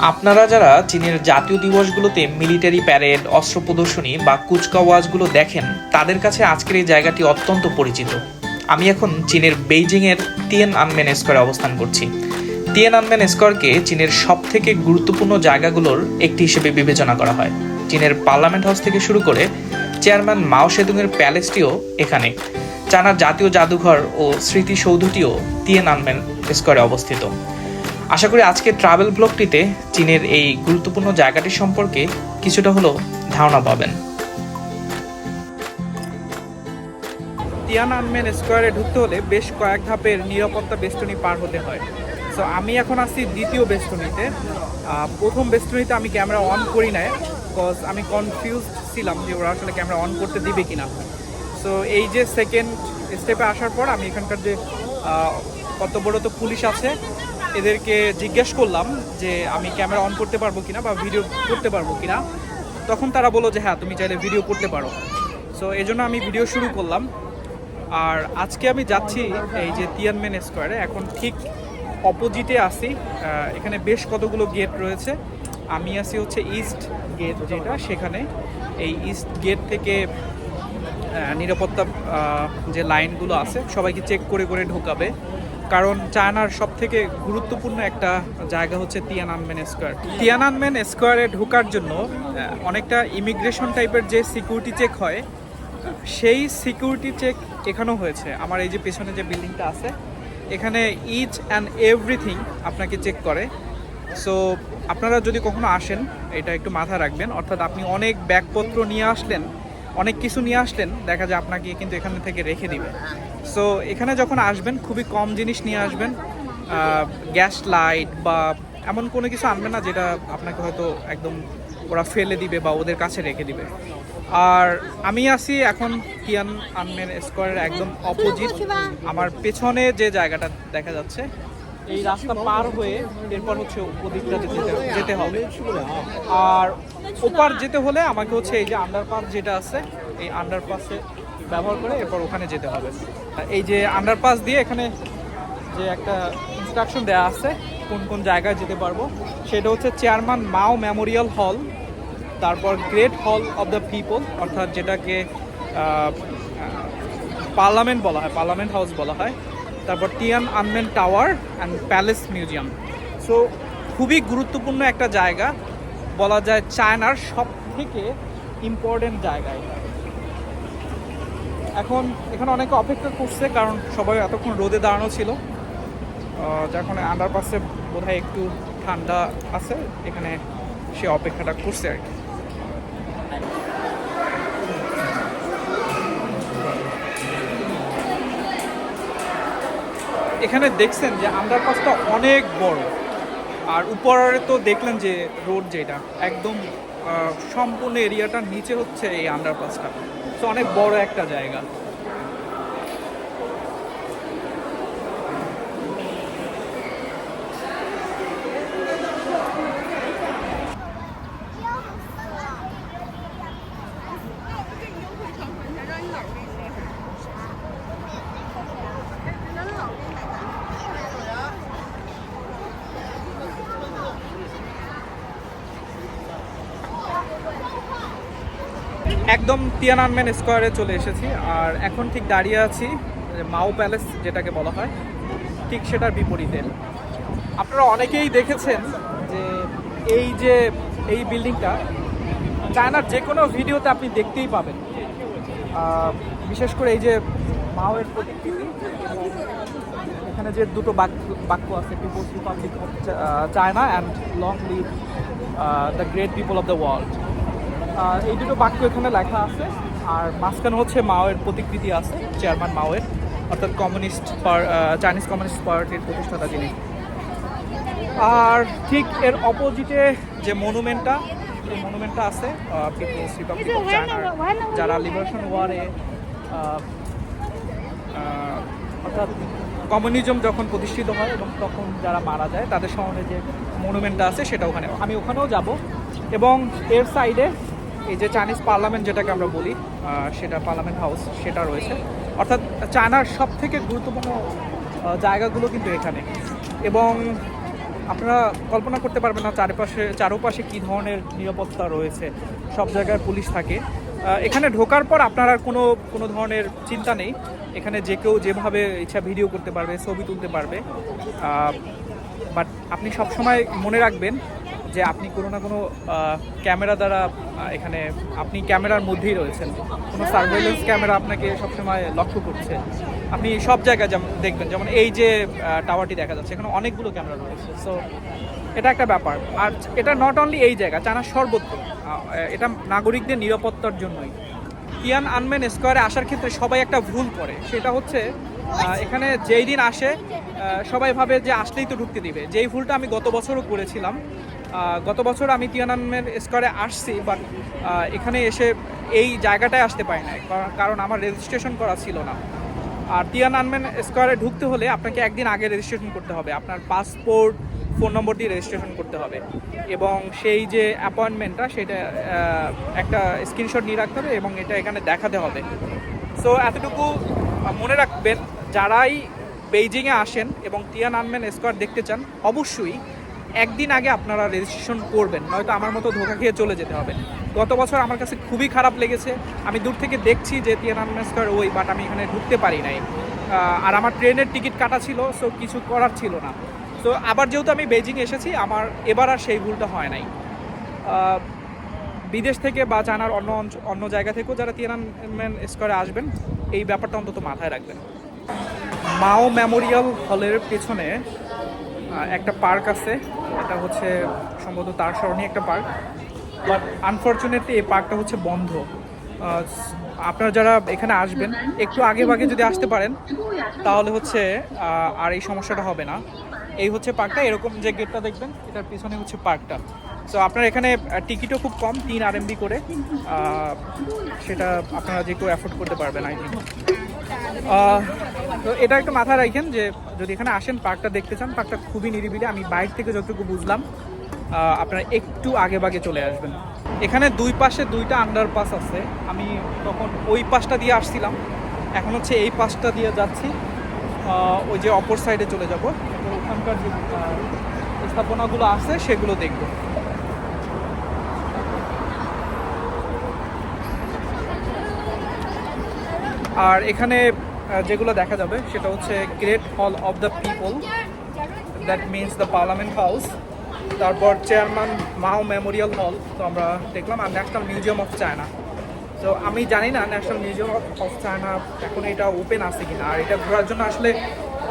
আপনারা যারা চীনের জাতীয় দিবসগুলোতে মিলিটারি প্যারেড, অস্ত্র প্রদর্শনী বা কুচকাওয়াজগুলো দেখেন, তাদের কাছে আজকের এই জায়গাটি অত্যন্ত পরিচিত। আমি এখন চীনের বেইজিংয়ের তিয়ান আনমেন স্কোয়ারে অবস্থান করছি। তিয়ান আনমেন স্কোয়ারকে চীনের সব থেকে গুরুত্বপূর্ণ জায়গাগুলোর একটি হিসেবে বিবেচনা করা হয়। চীনের পার্লামেন্ট হাউস থেকে শুরু করে চেয়ারম্যান মাও সেতুংয়ের প্যালেসটিও এখানে। চায়নার জাতীয় জাদুঘর ও স্মৃতিসৌধটিও তিয়ান আনমেন স্কোয়ারে অবস্থিত। আশা করি আজকের ট্রাভেল ব্লগটিতে চীনের এই গুরুত্বপূর্ণ জায়গাটি সম্পর্কে কিছুটা হলেও ধারণা পাবেন। তিয়ানআনমেন স্কোয়ারে ঢুকতে হলে বেশ কয়েক ধাপের নিরাপত্তা বেষ্টনী পার হতে হয়। সো আমি এখন আসছি দ্বিতীয় বেষ্টনীতে। প্রথম বেষ্টনীতে আমি ক্যামেরা অন করি নাই বিকজ আমি কনফিউজ ছিলাম যে ওরা আসলে ক্যামেরা অন করতে দিবে কিনা। সো এই যে সেকেন্ড স্টেপে আসার পর আমি এখানকার যে আহ, কত বড় তো পুলিশ আছে এদেরকে জিজ্ঞেস করলাম যে আমি ক্যামেরা অন করতে পারব কিনা বা ভিডিও করতে পারব কিনা, তখন তারা বলল যে হ্যাঁ তুমি চাইলে ভিডিও করতে পারো। সো এই জন্য আমি ভিডিও শুরু করলাম। আর আজকে আমি যাচ্ছি এই যে তিয়ানমেন স্কোয়ারে এখন ঠিক অপোজিটে আসি এখানে বেশ কতগুলো গেট রয়েছে। আমি আছি হচ্ছে ইস্ট গেট যেটা, সেখানে এই ইস্ট গেট থেকে নিরাপত্তা যে লাইনগুলো আছে, সবাইকে চেক করে করে ঢোকাবে। কারণ চায়নার সব থেকে গুরুত্বপূর্ণ একটা জায়গা হচ্ছে তিয়ানানমেন স্কোয়ার। তিয়ানানমেন স্কোয়ারে ঢোকার জন্য অনেকটা ইমিগ্রেশন টাইপের যে সিকিউরিটি চেক হয় সেই সিকিউরিটি চেক এখানেও হয়েছে। আমার এই যে পেছনে যে বিল্ডিংটা আছে, এখানে ইচ অ্যান্ড এভরিথিং আপনাকে চেক করে। সো আপনারা যদি কখনো আসেন, এটা একটু মাথায় রাখবেন। অর্থাৎ আপনি অনেক ব্যাগপত্র নিয়ে আসলেন অনেক কিছু নিয়ে আসলেন, দেখা যায় আপনাকে কিন্তু এখানে থেকে রেখে দিবে। সো এখানে যখন আসবেন, খুবই কম জিনিস নিয়ে আসবেন গ্যাস লাইট বা এমন কোনো কিছু আনবেন না, যেটা আপনাকে হয়তো একদম ওরা ফেলে দিবে বা ওদের কাছে রেখে দিবে। আর আমি আছি এখন কিয়ান আনমেন স্কোয়ারের একদম অপোজিট আমার পেছনে যে জায়গাটা দেখা যাচ্ছে এই রাস্তা পার হয়ে এরপর হচ্ছে ওদিকটাতে যেতে যেতে হবে। আর ওপার যেতে হলে আমাকে হচ্ছে এই যে আন্ডারপাস যেটা আছে, এই আন্ডারপাসে ব্যবহার করে এরপর ওখানে যেতে হবে। এই যে আন্ডারপাস দিয়ে এখানে যে একটা ইনস্ট্রাকশন দেওয়া আছে, কোন কোন জায়গায় যেতে পারব, সেটা হচ্ছে চেয়ারম্যান মাও মেমোরিয়াল হল তারপর great hall of the people অর্থাৎ যেটাকে পার্লামেন্ট বলা হয় পার্লামেন্ট হাউস বলা হয়। তারপর Tiananmen tower and palace museum. So খুবই গুরুত্বপূর্ণ একটা জায়গা। বলা যায় চায়নার সব থেকে ইম্পর্টেন্ট জায়গা এখন এখানে অনেকে অপেক্ষা করছে কারণ সবাই এতক্ষণ রোদে দাঁড়ানো ছিল। কারণে আন্ডারপাসে বোধহয় একটু ঠান্ডা আছে। এখানে সে অপেক্ষাটা করছে আর কি। এখানে দেখছেন যে আন্ডারপাসটা অনেক বড়। আর উপরে তো দেখলেন যে রোড যেটা, একদম সম্পূর্ণ এরিয়াটার নিচে হচ্ছে এই আন্ডারপাসটা তো অনেক বড় একটা জায়গা। একদম তিয়ানানমেন স্কোয়ারে চলে এসেছি, আর এখন ঠিক দাঁড়িয়ে আছি, মাও প্যালেস যেটাকে বলা হয়, ঠিক সেটার বিপরীতে। আপনারা অনেকেই দেখেছেন যে এই যে এই বিল্ডিংটা, চায়নার যে কোনো ভিডিওতে আপনি দেখতেই পাবেন। বিশেষ করে এই যে মাওয়ের প্রতিকৃতি এখানে যে দুটো বাক্য বাক্য আছে people's republic of China and long live the great people of the world এই দুটো বাক্য এখানে লেখা আছে। আর মাঝখানে হচ্ছে মাওয়ের প্রতিকৃতি আছে চেয়ারম্যান মাওয়ের অর্থাৎ কমিউনিস্ট চাইনিজ কমিউনিস্ট পার্টির প্রতিষ্ঠাতা যিনি। আর ঠিক এর অপোজিটে যে মনুমেন্টটা এই মনুমেন্টটা আছে পিপলস রিপাবলিক অফ চায়নার যারা লিবারেশন ওয়ারে অর্থাৎ কমিউনিজম যখন প্রতিষ্ঠিত হয় এবং তখন যারা মারা যায় তাদের স্মরণে যে মনুমেন্টটা আছে সেটা ওখানে আমি ওখানেও যাব। এবং এর সাইডে এই যে চাইনিজ পার্লামেন্ট যেটাকে আমরা বলি সেটা পার্লামেন্ট হাউস সেটা রয়েছে। অর্থাৎ চায়নার সব থেকে গুরুত্বপূর্ণ জায়গাগুলো কিন্তু এখানে। এবং আপনারা কল্পনা করতে পারবেন না চারপাশে চারপাশে কী ধরনের নিরাপত্তা রয়েছে। সব জায়গায় পুলিশ থাকে। এখানে ঢোকার পর আপনার আর কোনো কোনো ধরনের চিন্তা নেই। এখানে যে কেউ যেভাবে ইচ্ছা ভিডিও করতে পারবে, ছবি তুলতে পারবে। বাট আপনি সবসময় মনে রাখবেন যে আপনি কোনো না কোনো ক্যামেরা দ্বারা এখানে আপনি ক্যামেরার মধ্যেই রয়েছেন। কোনো সার্ভেলেন্স ক্যামেরা আপনাকে সবসময় লক্ষ্য করছে। আপনি সব জায়গায় যেমন দেখবেন যেমন এই যে টাওয়ারটি দেখা যাচ্ছে এখানে অনেকগুলো ক্যামেরা রয়েছে। সো এটা একটা ব্যাপার। আর এটা নট অনলি এই জায়গা চায়না সর্বত্র। এটা নাগরিকদের নিরাপত্তার জন্যই। কিয়ান আনমেন স্কোয়ারে আসার ক্ষেত্রে সবাই একটা ভুল করে। সেটা হচ্ছে এখানে যেই দিন আসে সবাই ভাবে যে আসলেই তো ঢুকতে দিবে। যেই ভুলটা আমি গত বছরও করেছিলাম গত বছর আমি তিয়ানানমেন স্কোয়ারে আসছি বাট এখানে এসে এই জায়গাটায় আসতে পারি কারণ- কারণ আমার রেজিস্ট্রেশন করা ছিল না। আর তিয়ানানমেন স্কোয়ারে ঢুকতে হলে আপনাকে একদিন আগে রেজিস্ট্রেশন করতে হবে। আপনার পাসপোর্ট ফোন নম্বর দিয়ে রেজিস্ট্রেশন করতে হবে। এবং সেই যে অ্যাপয়েন্টমেন্টটা সেটা একটা স্ক্রিনশট নিয়ে রাখতে হবে এবং এটা এখানে দেখাতে হবে। সো এতটুকু মনে রাখবেন। যারাই বেইজিংয়ে আসেন এবং তিয়ান আনমেন স্কোয়ার দেখতে চান, অবশ্যই একদিন আগে আপনারা রেজিস্ট্রেশন করবেন, নয়তো আমার মতো ধোকা খেয়ে চলে যেতে হবে। গত বছর আমার কাছে খুবই খারাপ লেগেছে। আমি দূর থেকে দেখছি যে তিয়ান আনমেন স্কোয়ার ওই বাট আমি এখানে ঢুকতে পারি নাই। আর আমার ট্রেনের টিকিট কাটা ছিল সো কিছু করার ছিল না। তো আবার যেহেতু আমি বেজিং এসেছি, আমার এবার আর সেই ভুলটা হয় নাই। বিদেশ থেকে বা জানার অন্য অন্য জায়গা থেকেও যারা তিয়ানানমেন স্কোয়ারে আসবেন, এই ব্যাপারটা অন্তত মাথায় রাখবেন। মাও মেমোরিয়াল হলের পেছনে একটা পার্ক আছে। এটা হচ্ছে সম্ভবত তার স্মরণে একটা পার্ক। বাট আনফর্চুনেটলি এই পার্কটা হচ্ছে বন্ধ। আপনারা যারা এখানে আসবেন, একটু আগে ভাগে যদি আসতে পারেন, তাহলে হচ্ছে আর এই সমস্যাটা হবে না। এই হচ্ছে পার্কটা, এরকম যে গেটটা দেখবেন, এটার পিছনে হচ্ছে পার্কটা। তো আপনার এখানে টিকিটও খুব কম, তিন আর করে। সেটা আপনারা যে কেউ অ্যাফোর্ড করতে পারবেন, আই থিঙ্ক তো এটা একটু মাথায় রাখেন যে যদি এখানে আসেন পার্কটা দেখতে চান, পার্কটা খুবই নিরিবিলি। আমি বাইক থেকে যতটুকু বুঝলাম আপনারা একটু আগে বাগে চলে আসবেন। এখানে দুই পাশে দুইটা আন্ডারপাস আছে। আমি তখন ওই পাশটা দিয়ে আসছিলাম। এখন হচ্ছে এই পাশটা দিয়ে যাচ্ছি। ওই যে অপর সাইডে চলে যাব। ওখানকার যে স্থাপনাগুলো আছে, সেগুলো দেখব। আর এখানে যেগুলো দেখা যাবে, সেটা হচ্ছে great hall of the people that means the parliament house তারপর চেয়ারম্যান মাও মেমোরিয়াল হল তো আমরা দেখলাম, আর ন্যাশনাল মিউজিয়াম অফ চায়না তো আমি জানি না ন্যাশনাল মিউজিয়াম অফ চায়না এখন এটা ওপেন আছে কিনা, আর এটা ঘোরার জন্য আসলে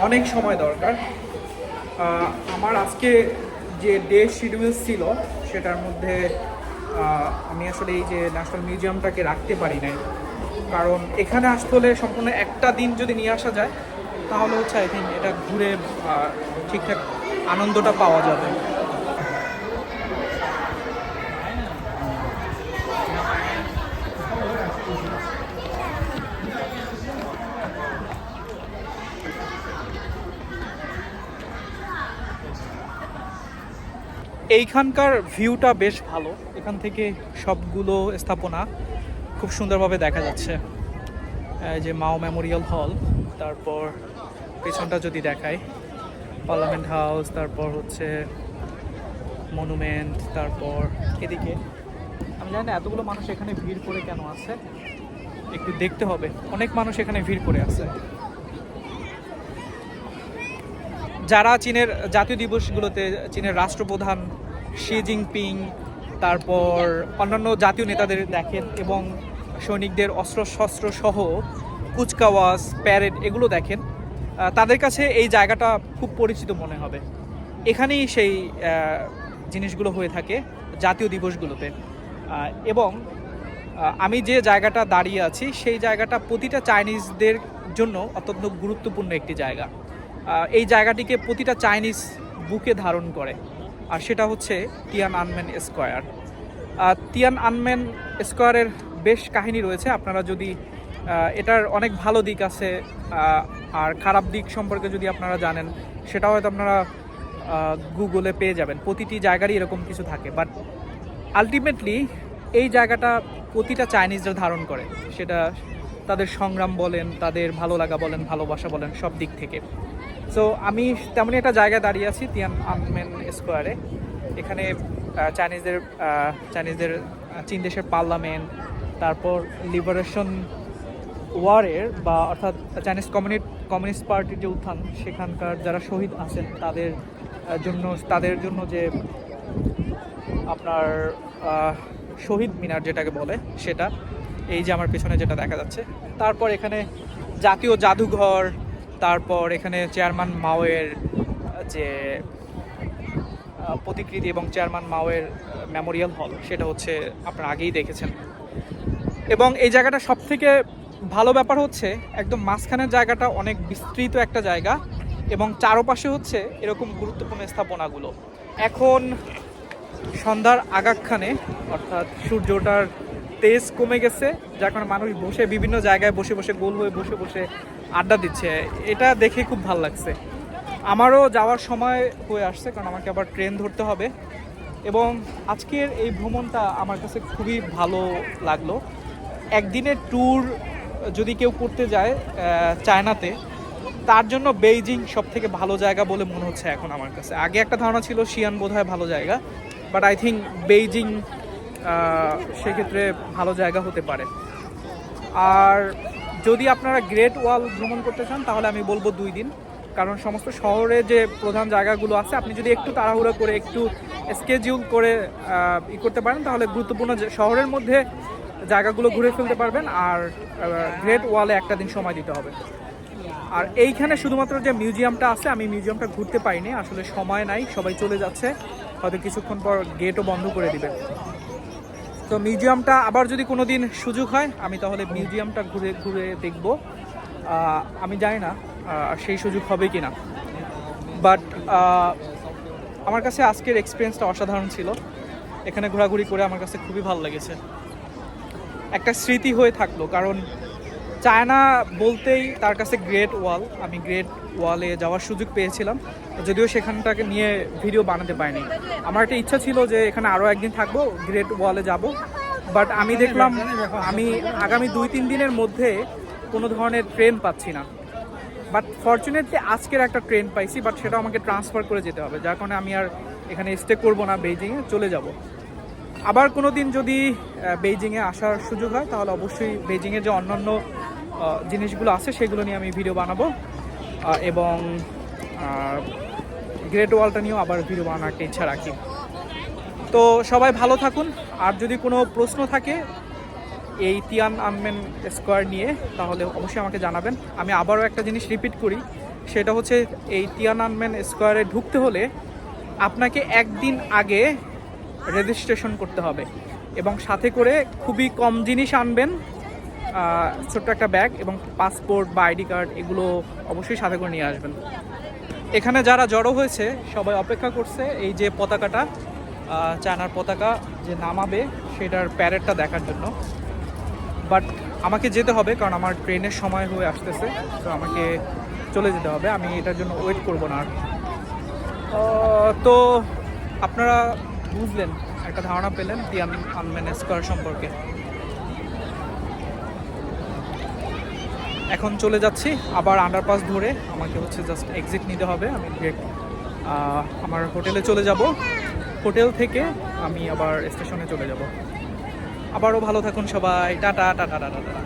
অনেক সময় দরকার। আমার আজকে যে ডে শিডিউল ছিল, সেটার মধ্যে আমি আসলে এই যে ন্যাশনাল মিউজিয়ামটাকে রাখতে পারি নাই। কারণ এখানে আসতে হলে সম্পূর্ণ একটা দিন যদি নিয়ে আসা যায়, তাহলে হচ্ছে আই থিঙ্ক এটা ঘুরে ঠিকঠাক আনন্দটা পাওয়া যাবে। এইখানকার ভিউটা বেশ ভালো। এখান থেকে সবগুলো স্থাপনা। খুব সুন্দরভাবে দেখা যাচ্ছে। যে মাও মেমোরিয়াল হল, তারপর পেছনটা যদি দেখায় পার্লামেন্ট হাউস, তারপর হচ্ছে মনুমেন্ট, তারপর এদিকে। আমি জানি না এতগুলো মানুষ এখানে ভিড় করে কেন আছে, একটু দেখতে হবে। অনেক মানুষ এখানে ভিড় করে আছে। যারা চীনের জাতীয় দিবসগুলোতে, চীনের রাষ্ট্রপ্রধান শি জিনপিং তারপর অন্যান্য জাতীয় নেতাদের দেখেন এবং সৈনিকদের অস্ত্র শস্ত্র সহ কুচকাওয়াজ, প্যারেড এগুলো দেখেন। তাদের কাছে এই জায়গাটা খুব পরিচিত মনে হবে। এখানেই সেই জিনিসগুলো হয়ে থাকে, জাতীয় দিবসগুলোতে। এবং আমি যে জায়গাটা দাঁড়িয়ে আছি, সেই জায়গাটা প্রতিটা চাইনিজদের জন্য অত্যন্ত গুরুত্বপূর্ণ একটি জায়গা। এই জায়গাটিকে প্রতিটা চাইনিজ বুকে ধারণ করে। আর সেটা হচ্ছে Tiananmen square. Tiananmen স্কোয়ারের বেশ কাহিনী রয়েছে। আপনারা যদি এটার অনেক ভালো দিক আছে আর খারাপ দিক সম্পর্কে যদি আপনারা জানেন, সেটা হয়তো আপনারা গুগলে পেয়ে যাবেন। প্রতিটি জায়গারই এরকম কিছু থাকে। বাট আলটিমেটলি এই জায়গাটা প্রতিটা চাইনিজরা ধারণ করে। সেটা তাদের সংগ্রাম বলেন, তাদের ভালো লাগা বলেন, ভালোবাসা বলেন, সব দিক থেকে। সো আমি তেমনই একটা জায়গায় দাঁড়িয়ে আছি তিয়ান আনমেন স্কোয়ারে। এখানে চাইনিজদের চাইনিজদের চীন দেশের পার্লামেন্ট, তারপর লিবারেশন ওয়ারের বা অর্থাৎ চাইনিজ কমিউনিস্ট কমিউনিস্ট পার্টির যে উত্থান, সেখানকার যারা শহীদ আছেন, তাদের জন্য তাদের জন্য যে আপনার শহীদ মিনার যেটাকে বলে, সেটা, এই যে আমার পেছনে যেটা দেখা যাচ্ছে। তারপর এখানে জাতীয় জাদুঘর, তারপর এখানে চেয়ারম্যান মাওয়ের যে প্রতিকৃতি এবং চেয়ারম্যান মাওয়ের মেমোরিয়াল হল, সেটা হচ্ছে আপনারা আগেই দেখেছেন। এবং এই জায়গাটা সব থেকে ভালো ব্যাপার হচ্ছে, একদম মাঝখানের জায়গাটা অনেক বিস্তৃত একটা জায়গা এবং চারপাশে হচ্ছে এরকম গুরুত্বপূর্ণ স্থাপনাগুলো। এখন সন্ধ্যার আগাক্ষানে, অর্থাৎ সূর্য সূর্যটার তেজ কমে গেছে, যার কারণে মানুষ বসে বিভিন্ন জায়গায় বসে বসে গোল হয়ে বসে বসে আড্ডা দিচ্ছে। এটা দেখে খুব ভালো লাগছে। আমারও যাওয়ার সময় হয়ে আসছে, কারণ আমাকে আবার ট্রেন ধরতে হবে। এবং আজকের এই ভ্রমণটা আমার কাছে খুবই ভালো লাগল। একদিনের ট্যুর যদি কেউ করতে যায় চায়নাতে, তার জন্য বেইজিং সব থেকে ভালো জায়গা বলে মনে হচ্ছে এখন আমার কাছে। আগে একটা ধারণা ছিল শিয়ান বোধহয় ভালো জায়গা বাট আই থিঙ্ক বেইজিং সেক্ষেত্রে ভালো জায়গা হতে পারে। আর যদি আপনারা গ্রেট ওয়াল ভ্রমণ করতে চান, তাহলে আমি বলব দুই দিন। কারণ সমস্ত শহরে যে প্রধান জায়গাগুলো আছে, আপনি যদি একটু তাড়াহুড়ো করে একটু স্কেজিউল করে ই করতে পারেন, তাহলে গুরুত্বপূর্ণ শহরের মধ্যে জায়গাগুলো ঘুরে ফেলতে পারবেন আর গ্রেট ওয়ালে একটা দিন সময় দিতে হবে। আর এইখানে শুধুমাত্র যে মিউজিয়ামটা আছে, আমি মিউজিয়ামটা ঘুরতে পাইনি আসলে সময় নাই, সবাই চলে যাচ্ছে, হয়তো কিছুক্ষণ পর গেটও বন্ধ করে দিবে। তো মিউজিয়ামটা আবার যদি কোনো দিন সুযোগ হয়, আমি তাহলে মিউজিয়ামটা ঘুরে ঘুরে দেখব। আমি জানি না সেই সুযোগ হবে কি না বাট আমার কাছে আজকের এক্সপিরিয়েন্সটা অসাধারণ ছিল। এখানে ঘোরাঘুরি করে আমার কাছে খুবই ভালো লেগেছে। একটা স্মৃতি হয়ে থাকল, কারণ চায়না বলতেই তার কাছে গ্রেট ওয়াল আমি গ্রেট ওয়ালে যাওয়ার সুযোগ পেয়েছিলাম, যদিও সেখানটাকে নিয়ে ভিডিও বানাতে পারিনি। আমার একটা ইচ্ছা ছিল যে এখানে আরও একদিন থাকব গ্রেট ওয়ালে যাব। বাট আমি দেখলাম, আমি আগামী দুই তিন দিনের মধ্যে কোনো ধরনের ট্রেন পাচ্ছি না। বাট ফর্চুনেটলি আজকের একটা ট্রেন পাইছি বাট সেটা আমাকে ট্রান্সফার করে যেতে হবে। যার কারণে আমি আর এখানে স্টে করব না বেইজিংয়ে চলে যাব। আবার কোনো দিন যদি বেইজিংয়ে আসার সুযোগ হয়, তাহলে অবশ্যই বেইজিংয়ের যে অন্যান্য জিনিসগুলো আছে, সেগুলো নিয়ে আমি ভিডিও বানাবো। এবং গ্রেট ওয়ালটা নিয়েও আবার ভিডিও একটা ইচ্ছা রাখি। তো সবাই ভালো থাকুন। আর যদি কোনো প্রশ্ন থাকে এই তিয়ান আনমেন স্কোয়ার নিয়ে, তাহলে অবশ্যই আমাকে জানাবেন। আমি আবারও একটা জিনিস রিপিট করি, সেটা হচ্ছে এই তিয়ান আনমেন স্কোয়ারে ঢুকতে হলে আপনাকে একদিন আগে রেজিস্ট্রেশন করতে হবে এবং সাথে করে খুবই কম জিনিস আনবেন ছোট্ট একটা ব্যাগ এবং পাসপোর্ট বা আইডি কার্ড এগুলো অবশ্যই সাথে করে নিয়ে আসবেন। এখানে যারা জড়ো হয়েছে, সবাই অপেক্ষা করছে এই যে পতাকাটা চায়নার পতাকা যে নামাবে, সেটার প্যারেডটা দেখার জন্য। বাট আমাকে যেতে হবে কারণ আমার ট্রেনের সময় হয়ে আসতেছে, তো আমাকে চলে যেতে হবে। আমি এটার জন্য ওয়েট করব না আর। তো আপনারা বুঝলেন, একটা ধারণা পেলেন তিয়ান আনমেন স্কোয়ার সম্পর্কে। এখন চলে যাচ্ছি, আবার আন্ডারপাস ধরে আমাকে হচ্ছে জাস্ট এক্সিট নিতে হবে। আমি আমার হোটেলে চলে যাব। হোটেল থেকে আমি আবার স্টেশনে চলে যাব। আবারও ভালো থাকুন সবাই। টাটা টাটা টাটা টাটা।